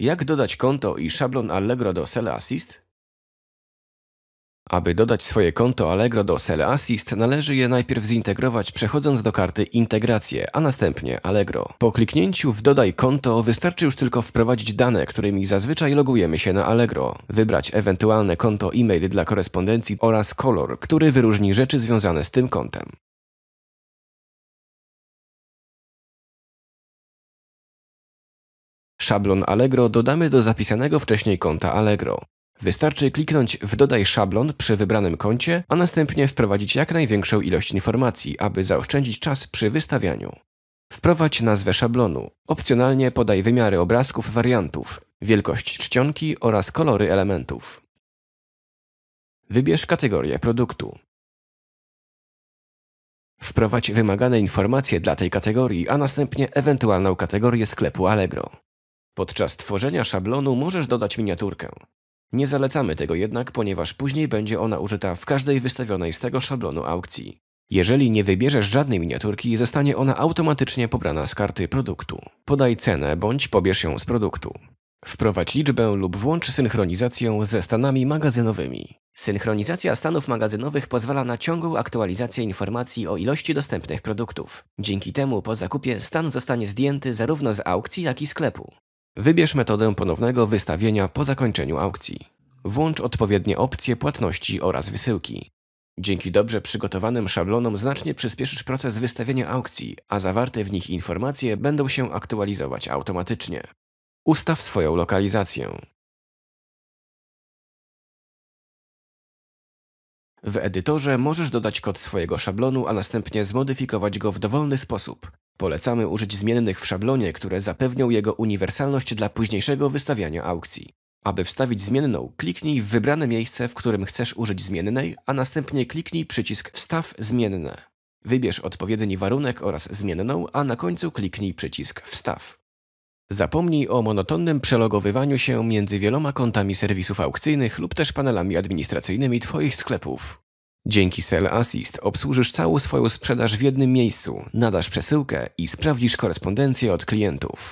Jak dodać konto i szablon Allegro do Sell Assist? Aby dodać swoje konto Allegro do Sell Assist, należy je najpierw zintegrować przechodząc do karty Integracje, a następnie Allegro. Po kliknięciu w Dodaj konto wystarczy już tylko wprowadzić dane, którymi zazwyczaj logujemy się na Allegro, wybrać ewentualne konto e-mail dla korespondencji oraz kolor, który wyróżni rzeczy związane z tym kontem. Szablon Allegro dodamy do zapisanego wcześniej konta Allegro. Wystarczy kliknąć w Dodaj szablon przy wybranym koncie, a następnie wprowadzić jak największą ilość informacji, aby zaoszczędzić czas przy wystawianiu. Wprowadź nazwę szablonu. Opcjonalnie podaj wymiary obrazków wariantów, wielkość czcionki oraz kolory elementów. Wybierz kategorię produktu. Wprowadź wymagane informacje dla tej kategorii, a następnie ewentualną kategorię sklepu Allegro. Podczas tworzenia szablonu możesz dodać miniaturkę. Nie zalecamy tego jednak, ponieważ później będzie ona użyta w każdej wystawionej z tego szablonu aukcji. Jeżeli nie wybierzesz żadnej miniaturki, zostanie ona automatycznie pobrana z karty produktu. Podaj cenę bądź pobierz ją z produktu. Wprowadź liczbę lub włącz synchronizację ze stanami magazynowymi. Synchronizacja stanów magazynowych pozwala na ciągłą aktualizację informacji o ilości dostępnych produktów. Dzięki temu po zakupie stan zostanie zdjęty zarówno z aukcji, jak i sklepu. Wybierz metodę ponownego wystawienia po zakończeniu aukcji. Włącz odpowiednie opcje płatności oraz wysyłki. Dzięki dobrze przygotowanym szablonom znacznie przyspieszysz proces wystawienia aukcji, a zawarte w nich informacje będą się aktualizować automatycznie. Ustaw swoją lokalizację. W edytorze możesz dodać kod swojego szablonu, a następnie zmodyfikować go w dowolny sposób. Polecamy użyć zmiennych w szablonie, które zapewnią jego uniwersalność dla późniejszego wystawiania aukcji. Aby wstawić zmienną, kliknij w wybrane miejsce, w którym chcesz użyć zmiennej, a następnie kliknij przycisk Wstaw zmienne. Wybierz odpowiedni warunek oraz zmienną, a na końcu kliknij przycisk Wstaw. Zapomnij o monotonnym przelogowywaniu się między wieloma kontami serwisów aukcyjnych lub też panelami administracyjnymi Twoich sklepów. Dzięki Sell Assist obsłużysz całą swoją sprzedaż w jednym miejscu, nadasz przesyłkę i sprawdzisz korespondencję od klientów.